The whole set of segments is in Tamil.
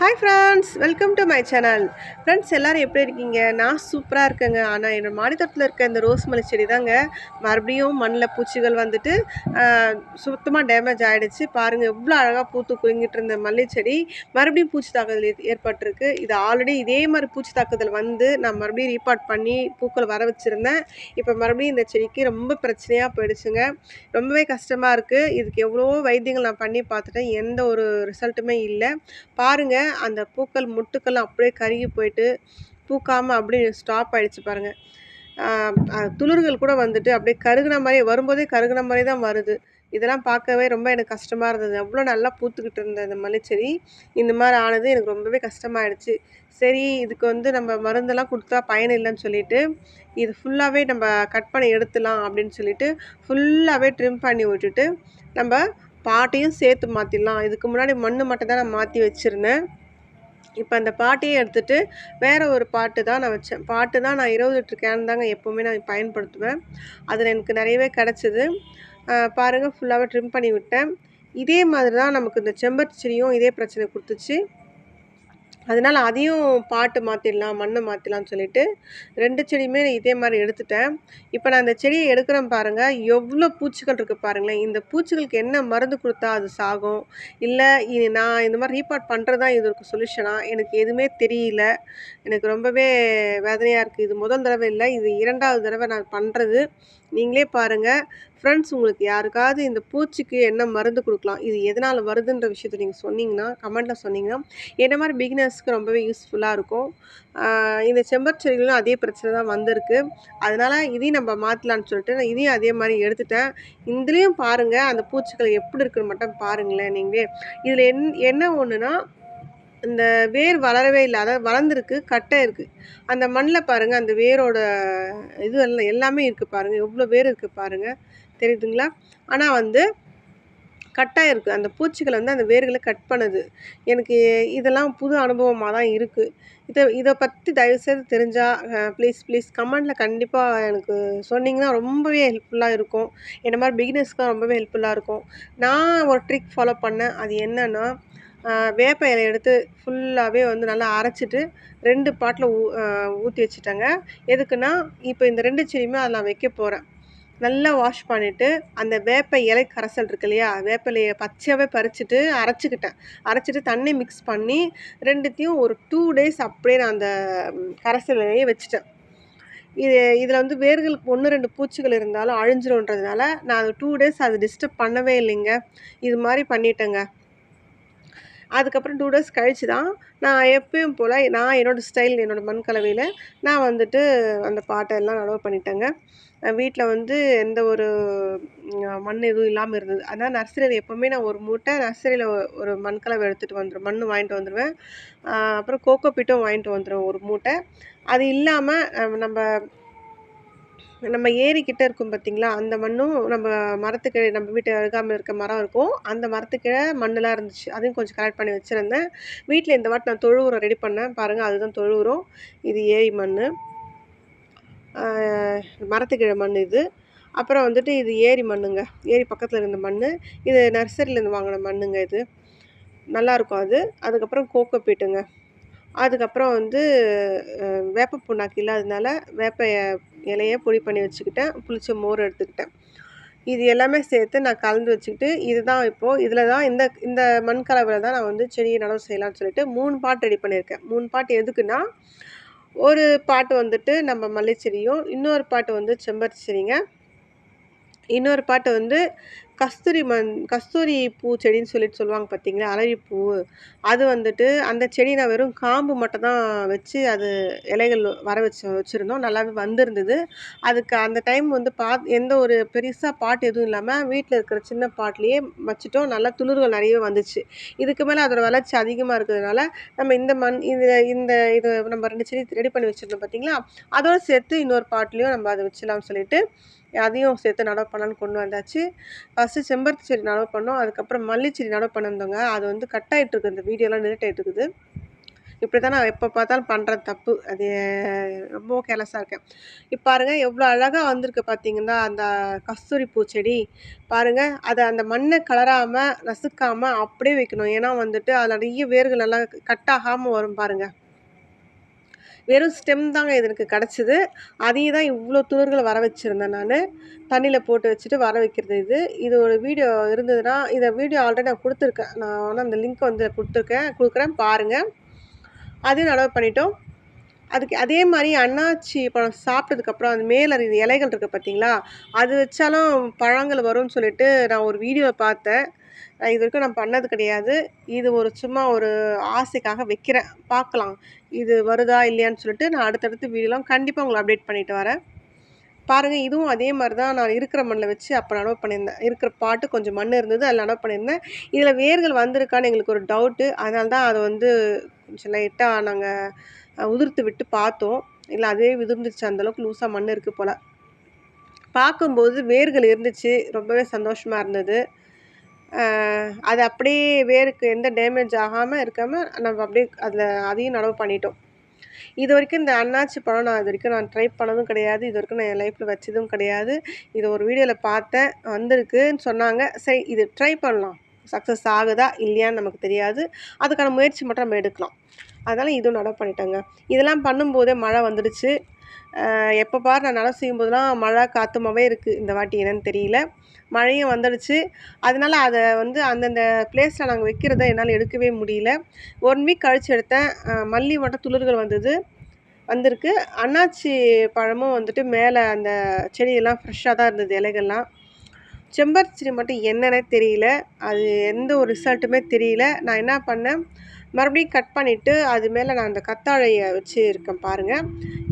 Hi friends welcome to my channel friends எல்லோரும் எப்படி இருக்கீங்க? நான் சூப்பராக இருக்கேங்க. ஆனால் என்னோடய மாடித்தோட்டத்தில் இருக்க இந்த ரோஸ் மல்லி செடி தாங்க மறுபடியும் மண்ணில் பூச்சிகள் வந்துட்டு சுத்தமாக டேமேஜ் ஆகிடுச்சு பாருங்கள் எவ்வளோ அழகாக பூத்து குலுங்கிட்டு இருந்த மல்லி செடி. மறுபடியும் பூச்சி தாக்குதல் ஏற்பட்டிருக்கு. இது ஆல்ரெடி இதே மாதிரி பூச்சி தாக்குதல் வந்து நான் மறுபடியும் ரீபார்ட் பண்ணி பூக்கள் வர வச்சுருந்தேன். இப்போ மறுபடியும் இந்த செடிக்கு ரொம்ப பிரச்சனையாக போயிடுச்சுங்க. ரொம்பவே கஷ்டமாக இருக்குது இதுக்கு எவ்வளோ வைத்தியங்கள் நான் பண்ணி பார்த்துட்டேன். எந்த ஒரு ரிசல்ட்டுமே இல்லை. பாருங்கள் அந்த பூக்கள் முட்டுக்கெல்லாம் அப்படியே கருகி போயிட்டு பூக்காமல் அப்படியே ஸ்டாப் ஆகிடுச்சு பாருங்கள் துளிர்கள் கூட வந்துட்டு அப்படியே கருகின மாதிரி வரும்போதே கருகின மாதிரி தான் வருது. இதெல்லாம் பார்க்கவே ரொம்ப எனக்கு கஷ்டமாக இருந்தது. அவ்வளோ நல்லா பூத்துக்கிட்டு இருந்த இந்த மல்லிச்செடி. இந்த மாதிரி ஆனது எனக்கு ரொம்பவே கஷ்டமாயிடுச்சு. சரி இதுக்கு வந்து நம்ம மருந்தெல்லாம் கொடுத்தா பயன் இல்லைன்னு சொல்லிட்டு இது ஃபுல்லாகவே நம்ம கட் பண்ணி எடுத்துலாம் அப்படின்னு சொல்லிட்டு ஃபுல்லாகவே ட்ரிம் பண்ணி விட்டுட்டு நம்ம பாட்டையும் சேர்த்து மாற்றிடலாம் இதுக்கு முன்னாடி மண் மட்டும் தான் நான் மாற்றி வச்சுருந்தேன். இப்போ அந்த பாட்டையே எடுத்துகிட்டு வேறு ஒரு பாட்டு தான் நான் வச்சேன். பாட்டு தான் நான் இருபது லிட்டர் தாங்க எப்போவுமே நான் பயன்படுத்துவேன். அதில் எனக்கு நிறையவே கிடச்சிது. பாருங்கள் ஃபுல்லாகவே ட்ரிம் பண்ணி விட்டேன். இதே மாதிரி தான் நமக்கு இந்த செம்பருத்தி செடியும் இதே பிரச்சனை கொடுத்துச்சு. அதனால் அதையும் பாட்டு மாற்றிடலாம் மண்ணை மாற்றிடலாம்னு சொல்லிட்டு ரெண்டு செடியுமே இதே மாதிரி எடுத்துட்டேன். இப்போ நான் அந்த செடியை எடுக்கிறேன் பாருங்கள் எவ்வளோ பூச்சிகள் இருக்குது பாருங்களேன். இந்த பூச்சிகளுக்கு என்ன மருந்து கொடுத்தா அது சாகும்? இல்லை நான் இந்த மாதிரி ரீபார்ட் பண்ணுறது தான் இதற்கு சொல்யூஷனாக எனக்கு எதுவுமே தெரியல. எனக்கு ரொம்பவே வேதனையாக இருக்குது இது முதல் தடவை இல்லை இது இரண்டாவது தடவை நான் பண்ணுறது நீங்களே பாருங்கள் ஃப்ரெண்ட்ஸ் உங்களுக்கு யாருக்காவது இந்த பூச்சிக்கு என்ன மருந்து கொடுக்கலாம் இது எதனால் வருதுன்ற விஷயத்த நீங்கள் சொன்னீங்கன்னா கமெண்ட்டில் சொன்னீங்கன்னா என்ன மாதிரி பிகினர்ஸ்க்கு ரொம்பவே யூஸ்ஃபுல்லாக இருக்கும். இந்த செம்பர்ச்செடிகளும் அதே பிரச்சனை தான் வந்திருக்கு. அதனால் இதையும் நம்ம மாற்றலான்னு சொல்லிட்டு நான் இதையும் அதே மாதிரி எடுத்துட்டேன். இதுலேயும் பாருங்கள் அந்த பூச்சிகள் எப்படி இருக்குன்னு மட்டும் பாருங்களேன் நீங்கள். இதில் என் என்ன ஒன்றுனா இந்த வேர் வளரவே இல்லை அதாவது வளர்ந்துருக்கு கட்டை இருக்குது அந்த மண்ணில் பாருங்கள் அந்த வேரோட இது எல்லாம் எல்லாமே இருக்குது பாருங்கள் எவ்வளோ வேர் இருக்குது பாருங்கள் தெரியுதுங்களா? ஆனால் வந்து கட்டாக இருக்குது அந்த பூச்சிகள் வந்து அந்த வேர்களை கட் பண்ணுது. எனக்கு இதெல்லாம் புது அனுபவமாக தான் இருக்குது இதை இதை பற்றி தயவுசெய்து தெரிஞ்சால் ப்ளீஸ் ப்ளீஸ் கமெண்டில் கண்டிப்பாக எனக்கு சொன்னிங்கன்னா ரொம்பவே ஹெல்ப்ஃபுல்லாக இருக்கும். என்ன மாதிரி பிகினர்ஸ்க்கு ரொம்பவே ஹெல்ப்ஃபுல்லாக இருக்கும். நான் ஒரு ட்ரிக் ஃபாலோ பண்ணேன். அது என்னென்னா வேப்ப இலை எடுத்து ஃபுல்லாகவே வந்து நல்லா அரைச்சிட்டு ரெண்டு பாட்டில் ஊ ஊற்றி வச்சுட்டேங்க. எதுக்குன்னா இப்போ இந்த ரெண்டு செடியுமே அதில் நான் வைக்க போகிறேன் நல்லா வாஷ் பண்ணிவிட்டு அந்த வேப்ப இலை கரைசல் இருக்கு இல்லையா வேப்ப இலையை பச்சையாகவே பறிச்சுட்டு அரைச்சிக்கிட்டேன். அரைச்சிட்டு தண்ணி மிக்ஸ் பண்ணி ரெண்டுத்தையும் ஒரு டூ டேஸ் அப்படியே நான் அந்த கரைசலையே வச்சுட்டேன். இது இதில் வந்து வேர்களுக்கு ஒன்று ரெண்டு பூச்சிகள் இருந்தாலும் அழிஞ்சிரும்ன்றதுனால நான் அது டூ டேஸ் அது டிஸ்டர்ப் பண்ணவே இல்லைங்க. இது மாதிரி பண்ணிட்டேங்க. அதுக்கப்புறம் டூ டேஸ் கழித்து தான் நான் எப்பயும் போல் நான் என்னோடய ஸ்டைல் என்னோடய மண் கலவையில் நான் வந்துட்டு அந்த பாட்டை எல்லாம் நடவு பண்ணிட்டேங்க. வீட்டில் வந்து எந்த ஒரு மண் எதுவும் இல்லாமல் இருந்தது. அதனால் நர்சரியில் எப்போவுமே நான் ஒரு மூட்டை நர்சரியில் ஒரு மண் கலவை எடுத்துகிட்டு வந்துடுவேன் மண் வாங்கிட்டு வந்துடுவேன் அப்புறம் கோகோ பீட்டும் வாங்கிட்டு வந்துடுவேன் ஒரு மூட்டை. அது இல்லாமல் நம்ம நம்ம ஏரிக்கிட்ட இருக்கும் பார்த்தீங்களா அந்த மண்ணும் நம்ம மரத்துக்கு நம்ம வீட்டு அருகாமல் இருக்க மரம் இருக்கும். அந்த மரத்துக்கீழே மண்ணெலாம் இருந்துச்சு. அதையும் கொஞ்சம் கலெக்ட் பண்ணி வச்சுருந்தேன். வீட்டில் இந்த வாட்டி நான் தொழு உரம் ரெடி பண்ணேன். பாருங்கள் அதுதான் தொழு உரம் இது ஏரி மண் மரத்துக்கிழ மண் இது. அப்புறம் வந்துட்டு இது ஏரி மண்ணுங்க. ஏரி பக்கத்தில் இருந்த மண் இது நர்சரியிலேருந்து வாங்கின மண்ணுங்க இது. நல்லாயிருக்கும் அது. அதுக்கப்புறம் கோக்கோ பீட்டுங்க அதுக்கப்புறம் வந்து வேப்ப புண்ணாக்கு இல்லாததுனால வேப்ப இலையை பொடி பண்ணி வச்சுக்கிட்டேன் புளிச்ச மோர் எடுத்துக்கிட்டேன். இது எல்லாமே சேர்த்து நான் கலந்து வச்சுக்கிட்டு இதுதான் இப்போது இதில் தான் இந்த இந்த மண் கலவையில் தான் நான் வந்து செடியை நடவு செய்யலாம்னு சொல்லிட்டு மூணு பாட்டு ரெடி பண்ணியிருக்கேன். மூணு பாட்டு எதுக்குன்னா ஒரு பாட்டு வந்துட்டு நம்ம மல்லிச்செடியும் இன்னொரு பாட்டு வந்து செம்பருத்தி செடிங்க. இன்னொரு பாட்டு வந்து கஸ்தூரி மண் கஸ்தூரி பூ செடின்னு சொல்லிட்டு சொல்லுவாங்க பார்த்தீங்களா அலரிப்பூ அது வந்துட்டு அந்த செடி நான் வெறும் காம்பு மட்டும் தான் வச்சு அது இலைகள் வர வச்சு வச்சுருந்தோம். நல்லாவே வந்திருந்தது. அதுக்கு அந்த டைம் வந்து பா எந்த ஒரு பெருசாக பாட்டு எதுவும் இல்லாமல் வீட்டில் இருக்கிற சின்ன பாட்லேயே வச்சுட்டோம். நல்லா துளிர்கள் நிறையவே வந்துச்சு. இதுக்கு மேலே அதோடய வளர்ச்சி அதிகமாக இருக்கிறதுனால நம்ம இந்த மண் இது இந்த இது நம்ம ரெண்டு செடி ரெடி பண்ணி வச்சுருந்தோம் பார்த்தீங்களா அதோடு சேர்த்து இன்னொரு பாட்லேயும் நம்ம அதை வச்சிடலாம்னு சொல்லிட்டு அதையும் சேர்த்து நடவு பண்ணலான்னு கொண்டு வந்தாச்சு. ஃபஸ்ட்டு செம்பருத்தி செடி நடவு பண்ணோம். அதுக்கப்புறம் மல்லி செடி நடவு பண்ணியிருந்தோங்க அது வந்து கட் ஆகிட்டுருக்கு இந்த வீடியோலாம் நிலட் ஆகிட்டுருக்குது இப்படி தான் நான் எப்போ பார்த்தாலும் பண்ணுற தப்பு. அது ரொம்ப கேர்லெஸ்ஸாக இருக்கேன். இப்போ பாருங்கள் எவ்வளோ அழகாக வந்திருக்கு பார்த்தீங்கன்னா அந்த கஸ்தூரி பூச்செடி பாருங்கள் அதை அந்த மண்ணை கலராமல் நசுக்காமல் அப்படியே வைக்கணும். ஏன்னா வந்துட்டு அதில் நிறைய வேர்கள் நல்லா கட் ஆகாமல் வரும் பாருங்கள் வெறும் ஸ்டெம் தாங்க இது எனக்கு கிடச்சிது. அதையும் தான் இவ்வளோ துளிர்கள் வர வச்சுருந்தேன் நான். தண்ணியில் போட்டு வச்சுட்டு வர வைக்கிறது இது. இது ஒரு வீடியோ இருந்ததுன்னா இதை வீடியோ ஆல்ரெடி நான் கொடுத்துருக்கேன். நான் வந்து அந்த லிங்க் வந்து கொடுத்துருக்கேன். கொடுக்குறேன் பாருங்கள் அதையும் நடவு பண்ணிட்டோம். அதுக்கு அதே மாதிரி அண்ணாச்சி பழம் சாப்பிட்டதுக்கப்புறம் அந்த மேலே இலைகள் இருக்குது பார்த்தீங்களா அது வச்சாலும் பழங்கள் வரும்னு சொல்லிட்டு நான் ஒரு வீடியோவை பார்த்தேன். நான் இது வரைக்கும் நான் பண்ணது கிடையாது. இது ஒரு சும்மா ஒரு ஆசைக்காக வைக்கிறேன். பார்க்கலாம். இது வருதா இல்லையான்னு சொல்லிட்டு நான் அடுத்தடுத்து வீடியோலாம் கண்டிப்பாக உங்களை அப்டேட் பண்ணிட்டு வரேன். பாருங்கள் இதுவும் அதே மாதிரி தான் நான் இருக்கிற மண்ணில் வச்சு அப்போ நடவு பண்ணியிருந்தேன். இருக்கிற பாட்டு கொஞ்சம் மண் இருந்தது அதில் நடவு பண்ணியிருந்தேன். இதில் வேர்கள் வந்திருக்கான்னு எங்களுக்கு ஒரு டவுட்டு அதனால தான் அதை வந்து கொஞ்சம் லைட்டாக நாங்கள் உதிர்த்து விட்டு பார்த்தோம். இல்லை அதே உதிர்ந்துச்சு அந்தளவுக்கு லூஸாக மண் இருக்குது போல். பார்க்கும்போது வேர்கள் இருந்துச்சு. ரொம்பவே சந்தோஷமாக இருந்தது. அது அப்படியே வேருக்கு எந்த டேமேஜ் ஆகாமல் இருக்காமல் நம்ம அப்படியே அதில் அதையும் நடவு பண்ணிட்டோம். இது வரைக்கும் இந்த அண்ணாச்சி பழம் நான் இது வரைக்கும் நான் ட்ரை பண்ணதும் கிடையாது. இது வரைக்கும் நான் என் லைஃப்பில் வச்சதும் கிடையாது. இது ஒரு வீடியோவில் பார்த்தேன். வந்திருக்குன்னு சொன்னாங்க. சரி இது ட்ரை பண்ணலாம். சக்ஸஸ் ஆகுதா? இல்லையான்னு நமக்கு தெரியாது. அதுக்கான முயற்சி மட்டும் நம்ம எடுக்கலாம். அதனால் இதுவும் நடவு பண்ணிட்டோங்க. இதெல்லாம் பண்ணும்போதே மழை வந்துடுச்சு. எப்போ பார் நான் நல்லா செய்யும்போதெல்லாம் மழை காற்றுமாவே இருக்குது இந்த வாட்டி என்னன்னு தெரியல. மழையும் வந்துடுச்சு. அதனால் அதை வந்து அந்தந்த பிளேஸில் நாங்கள் வைக்கிறத என்னால் எடுக்கவே முடியல. ஒன் வீக் கழித்து எடுத்தேன். மல்லி மட்டும் துளிர்கள் வந்தது. வந்திருக்கு. அன்னாச்சி பழமும் வந்துட்டு மேலே அந்த செடியெல்லாம் ஃப்ரெஷ்ஷாக தான் இருந்தது இலைகள்லாம். செம்பருத்தி மட்டும் என்னன்னே தெரியல. அது எந்த ஒரு ரிசல்ட்டுமே தெரியல. நான் என்ன பண்ணேன்? மறுபடியும் கட் பண்ணிவிட்டு அது மேலே நான் அந்த கத்தாழையை வச்சு இருக்கேன் பாருங்கள்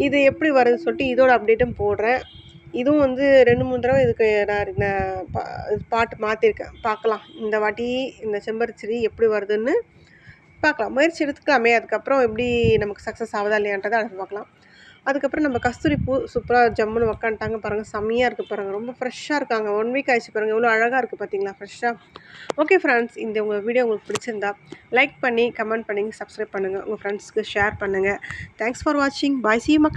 இது எப்படி வருதுன்னு சொல்லிட்டு இதோட அப்டேட்டும் போடுறேன். இதுவும் வந்து ரெண்டு மூணு தடவை இதுக்கு நான் பாட்டு மாற்றிருக்கேன் பார்க்கலாம். இந்த வாட்டி இந்த செம்பருச்செடி எப்படி வருதுன்னு பார்க்கலாம். முயற்சி எடுத்துக்கலாமே. அதுக்கப்புறம் எப்படி நமக்கு சக்ஸஸ் ஆகுதா இல்லையான்றதை அடுத்து பார்க்கலாம். அதுக்கப்புறம் நம்ம கஸ்தூரி பூ சூப்பராக ஜம்முன்னு உக்காந்துட்டாங்க. பாருங்கள் செம்மையாக இருக்குது பாருங்கள் ரொம்ப ஃப்ரெஷ்ஷாக இருக்காங்க. ஒன் வீக் ஆயிடுச்சு பாருங்கள் எவ்வளோ அழகாக இருக்குது பார்த்தீங்களா ஃப்ரெஷ்ஷாக ஓகே ஃப்ரெண்ட்ஸ் இந்த உங்கள் வீடியோ உங்களுக்கு பிடிச்சிருந்தா லைக் பண்ணி கமெண்ட் பண்ணி சப்ஸ்கிரைப் பண்ணுங்கள் உங்கள் ஃப்ரெண்ட்ஸ்க்கு ஷேர் பண்ணுங்கள் தேங்க்ஸ் ஃபார் வாட்சிங் பாய் சி மக்களே.